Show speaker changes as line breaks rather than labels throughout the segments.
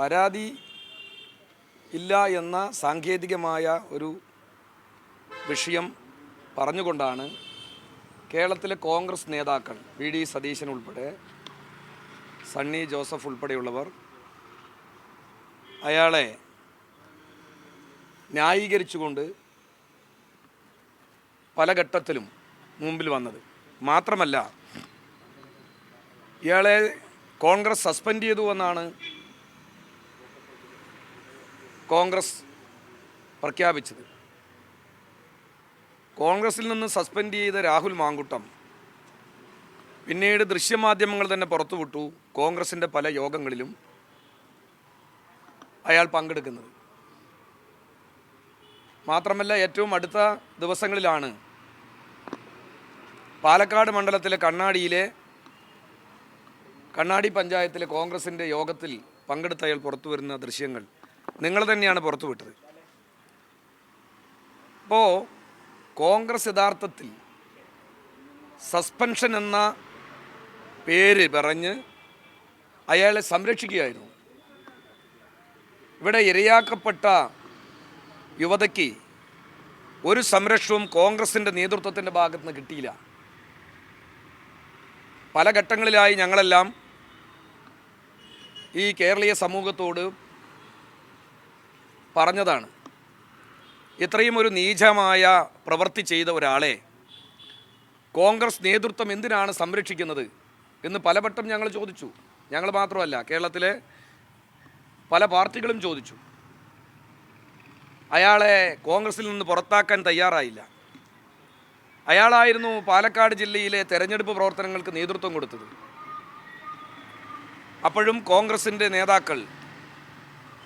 പരാതി ഇല്ല എന്ന സാങ്കേതികമായ ഒരു വിഷയം പറഞ്ഞുകൊണ്ടാണ് കേരളത്തിലെ കോൺഗ്രസ് നേതാക്കൾ വി ഡി സതീശൻ ഉൾപ്പെടെ സണ്ണി ജോസഫ് ഉൾപ്പെടെയുള്ളവർ അയാളെ ന്യായീകരിച്ചുകൊണ്ട് പല ഘട്ടത്തിലും മുമ്പിൽ വന്നത്. മാത്രമല്ല ഇയാളെ കോൺഗ്രസ് സസ്പെൻഡ് ചെയ്തു എന്നാണ് കോൺഗ്രസ് പ്രഖ്യാപിച്ചത്. കോൺഗ്രസിൽ നിന്ന് സസ്പെൻഡ് ചെയ്ത രാഹുൽ മാങ്കുട്ടം പിന്നീട് ദൃശ്യമാധ്യമങ്ങൾ തന്നെ പുറത്തുവിട്ടു കോൺഗ്രസിന്റെ പല യോഗങ്ങളിലും അയാൾ പങ്കെടുക്കുന്നത്. മാത്രമല്ല ഏറ്റവും അടുത്ത ദിവസങ്ങളിലാണ് പാലക്കാട് മണ്ഡലത്തിലെ കണ്ണാടിയിലെ കണ്ണാടി പഞ്ചായത്തിലെ കോൺഗ്രസിന്റെ യോഗത്തിൽ പങ്കെടുത്ത അയാൾ പുറത്തു വരുന്ന ദൃശ്യങ്ങൾ. നിങ്ങൾ തന്നെയാണ് പുറത്തുവിട്ടത് അപ്പോൾ കോൺഗ്രസ് യഥാർത്ഥത്തിൽ സസ്പെൻഷൻ എന്ന പേര് പറഞ്ഞ് അയാളെ സംരക്ഷിക്കുകയായിരുന്നു. ഇവിടെ ഇരയാക്കപ്പെട്ട യുവതയ്ക്ക് ഒരു സംരക്ഷണവും കോൺഗ്രസിന്റെ നേതൃത്വത്തിന്റെ ഭാഗത്ത് നിന്ന് കിട്ടിയില്ല. പല ഘട്ടങ്ങളിലായി ഞങ്ങളെല്ലാം ഈ കേരളീയ സമൂഹത്തോട് പറഞ്ഞതാണ്. ഇത്രയും ഒരു നീചമായ പ്രവൃത്തി ചെയ്ത ഒരാളെ കോൺഗ്രസ് നേതൃത്വം എന്തിനാണ് സംരക്ഷിക്കുന്നത് എന്ന് പലവട്ടം ഞങ്ങൾ ചോദിച്ചു. ഞങ്ങൾ മാത്രമല്ല കേരളത്തിലെ പല പാർട്ടികളും ചോദിച്ചു. അയാളെ കോൺഗ്രസിൽ നിന്ന് പുറത്താക്കാൻ തയ്യാറായില്ല. അയാളായിരുന്നു പാലക്കാട് ജില്ലയിലെ തെരഞ്ഞെടുപ്പ് പ്രവർത്തനങ്ങൾക്ക് നേതൃത്വം കൊടുത്തത്. അപ്പോഴും കോൺഗ്രസിന്റെ നേതാക്കൾ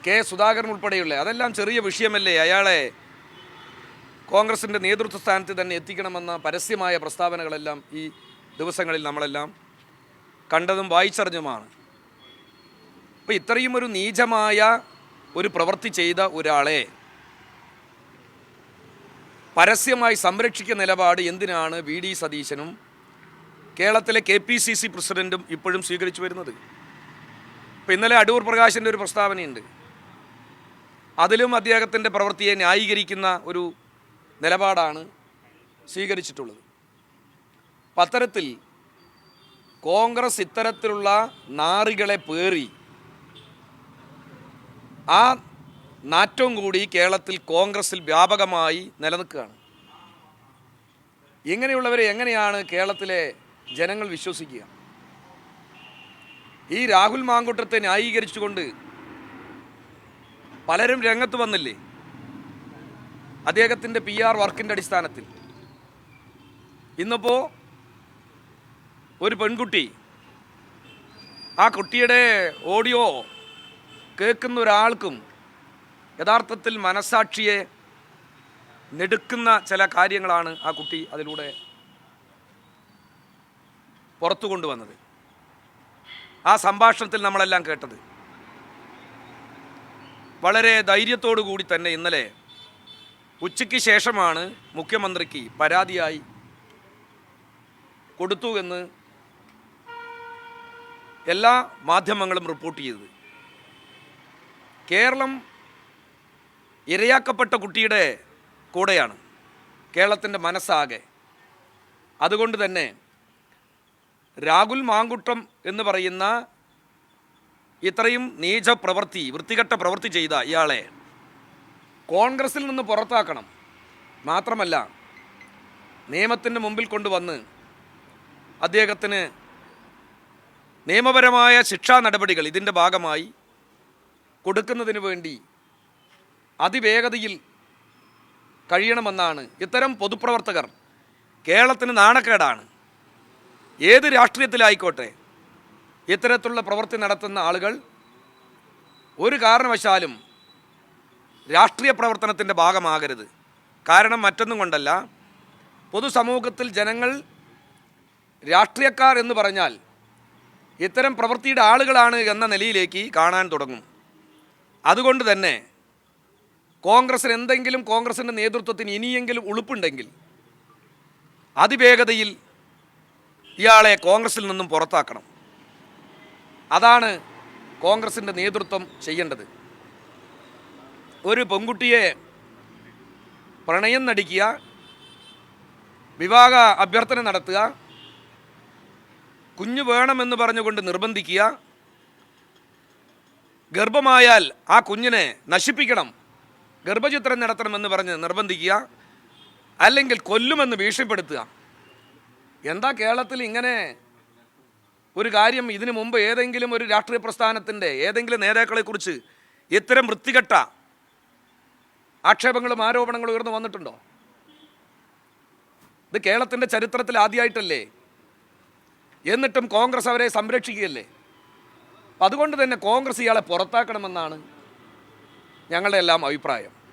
കെ സുധാകരൻ ഉൾപ്പെടെയുള്ള അതെല്ലാം ചെറിയ വിഷയമല്ലേ? അയാളെ കോൺഗ്രസിന്റെ നേതൃത്വ സ്ഥാനത്ത് തന്നെ എത്തിക്കണമെന്ന പരസ്യമായ പ്രസ്താവനകളെല്ലാം ഈ ദിവസങ്ങളിൽ നമ്മളെല്ലാം കണ്ടതും വായിച്ചറിഞ്ഞുമാണ് അപ്പോൾ ഇത്രയും ഒരു നീചമായ ഒരു പ്രവൃത്തി ചെയ്ത ഒരാളെ പരസ്യമായി സംരക്ഷിക്കുന്ന നിലപാട് എന്തിനാണ് വി ഡി സതീശനും കേരളത്തിലെ കെ പി സി സി പ്രസിഡന്റും ഇപ്പോഴും സ്വീകരിച്ചു വരുന്നത്? ഇപ്പോൾ ഇന്നലെ അടൂർ പ്രകാശിന്റെ ഒരു പ്രസ്താവനയുണ്ട്. അതിലും അദ്ദേഹത്തിന്റെ പ്രവൃത്തിയെ ന്യായീകരിക്കുന്ന ഒരു നിലപാടാണ് സ്വീകരിച്ചിട്ടുള്ളത്. പത്തരത്തിൽ കോൺഗ്രസ് ഇത്തരത്തിലുള്ള നാറികളെ പേറി ആ നാറ്റവും കൂടി കേരളത്തിൽ കോൺഗ്രസിൽ വ്യാപകമായി നിലനിൽക്കുകയാണ്. ഇങ്ങനെയുള്ളവരെ എങ്ങനെയാണ് കേരളത്തിലെ ജനങ്ങൾ വിശ്വസിക്കുക? ഈ രാഹുൽ മാങ്കുട്ടത്തെ ന്യായീകരിച്ചുകൊണ്ട് പലരും രംഗത്ത് വന്നില്ലേ? അദ്ദേഹത്തിന്റെ പി ആർ വർക്കിന്റെ അടിസ്ഥാനത്തിൽ. ഇന്നിപ്പോൾ ഒരു പെൺകുട്ടി ആ കുട്ടിയുടെ ഓഡിയോ കേൾക്കുന്ന ഒരാൾക്കും യഥാർത്ഥത്തിൽ മനസാക്ഷിയെ നെടുക്കുന്ന ചില കാര്യങ്ങളാണ് ആ കുട്ടി അതിലൂടെ പുറത്തു കൊണ്ടുവന്നത് ആ സംഭാഷണത്തിൽ നമ്മളെല്ലാം കേട്ടത്. വളരെ ധൈര്യത്തോടു കൂടി തന്നെ ഇന്നലെ ഉച്ചയ്ക്ക് ശേഷമാണ് മുഖ്യമന്ത്രിക്ക് പരാതിയായി കൊടുത്തു എന്ന് എല്ലാ മാധ്യമങ്ങളും റിപ്പോർട്ട് ചെയ്തത്. കേരളം ഇരയാക്കപ്പെട്ട കുട്ടിയുടെ കൂടെയാണ്. കേരളത്തിന്റെ മനസ്സാകെ. അതുകൊണ്ട് തന്നെ രാഹുൽ മാങ്കുട്ടം എന്ന് പറയുന്ന ഇത്രയും നീച പ്രവൃത്തി വൃത്തികെട്ട പ്രവൃത്തി ചെയ്ത ഇയാളെ കോൺഗ്രസിൽ നിന്ന് പുറത്താക്കണം. മാത്രമല്ല നിയമത്തിന്റെ മുമ്പിൽ കൊണ്ടുവന്ന് അദ്ദേഹത്തിന് നിയമപരമായ ശിക്ഷാ നടപടികൾ ഇതിന്റെ ഭാഗമായി കൊടുക്കുന്നതിന് വേണ്ടി അതിവേഗതയിൽ കഴിയണമെന്നാണ് ഇത്തരം പൊതുപ്രവർത്തകർ കേരളത്തിന് നാണക്കേടാണ്. ഏത് രാഷ്ട്രീയത്തിലായിക്കോട്ടെ ഇത്തരത്തിലുള്ള പ്രവൃത്തി നടത്തുന്ന ആളുകൾ ഒരു കാരണവശാലും രാഷ്ട്രീയ പ്രവർത്തനത്തിന്റെ ഭാഗമാകരുത്. കാരണം മറ്റൊന്നും കൊണ്ടല്ല. പൊതുസമൂഹത്തിൽ ജനങ്ങൾ രാഷ്ട്രീയക്കാർ എന്ന് പറഞ്ഞാൽ ഇത്തരം പ്രവൃത്തിയുടെ ആളുകളാണ് എന്ന നിലയിലേക്ക് കാണാൻ തുടങ്ങും. അതുകൊണ്ട് തന്നെ കോൺഗ്രസ്സിന് എന്തെങ്കിലും കോൺഗ്രസിന്റെ നേതൃത്വത്തിന് ഇനിയെങ്കിലും ഉളുപ്പുണ്ടെങ്കിൽ അതിവേഗതയിൽ ഇയാളെ കോൺഗ്രസിൽ നിന്നും പുറത്താക്കണം. അതാണ് കോൺഗ്രസിന്റെ നേതൃത്വം ചെയ്യേണ്ടത്. ഒരു പെൺകുട്ടിയെ പ്രണയം നടിക്കുക വിവാഹ അഭ്യർത്ഥന നടത്തുക കുഞ്ഞു വേണമെന്ന് പറഞ്ഞുകൊണ്ട് നിർബന്ധിക്കുക ഗർഭമായാൽ ആ കുഞ്ഞിനെ നശിപ്പിക്കണം ഗർഭചിത്രം നടത്തണമെന്ന് പറഞ്ഞ് നിർബന്ധിക്കുക അല്ലെങ്കിൽ കൊല്ലുമെന്ന് ഭീഷണിപ്പെടുത്തുക. എന്താ കേരളത്തിൽ ഇങ്ങനെ ഒരു കാര്യം ഇതിനു മുമ്പ് ഏതെങ്കിലും ഒരു രാഷ്ട്രീയ പ്രസ്ഥാനത്തിന്റെ ഏതെങ്കിലും നേതാക്കളെക്കുറിച്ച് ഇത്തരം വൃത്തികെട്ട ആക്ഷേപങ്ങളും ആരോപണങ്ങളും ഉയർന്നു വന്നിട്ടുണ്ടോ? ഇത് കേരളത്തിന്റെ ചരിത്രത്തിൽ ആദ്യമായിട്ടല്ലേ എന്നിട്ടും കോൺഗ്രസ് അവരെ സംരക്ഷിക്കുകയല്ലേ? അതുകൊണ്ട് തന്നെ കോൺഗ്രസ് ഇയാളെ പുറത്താക്കണമെന്നാണ് ഞങ്ങളുടെ എല്ലാം അഭിപ്രായം.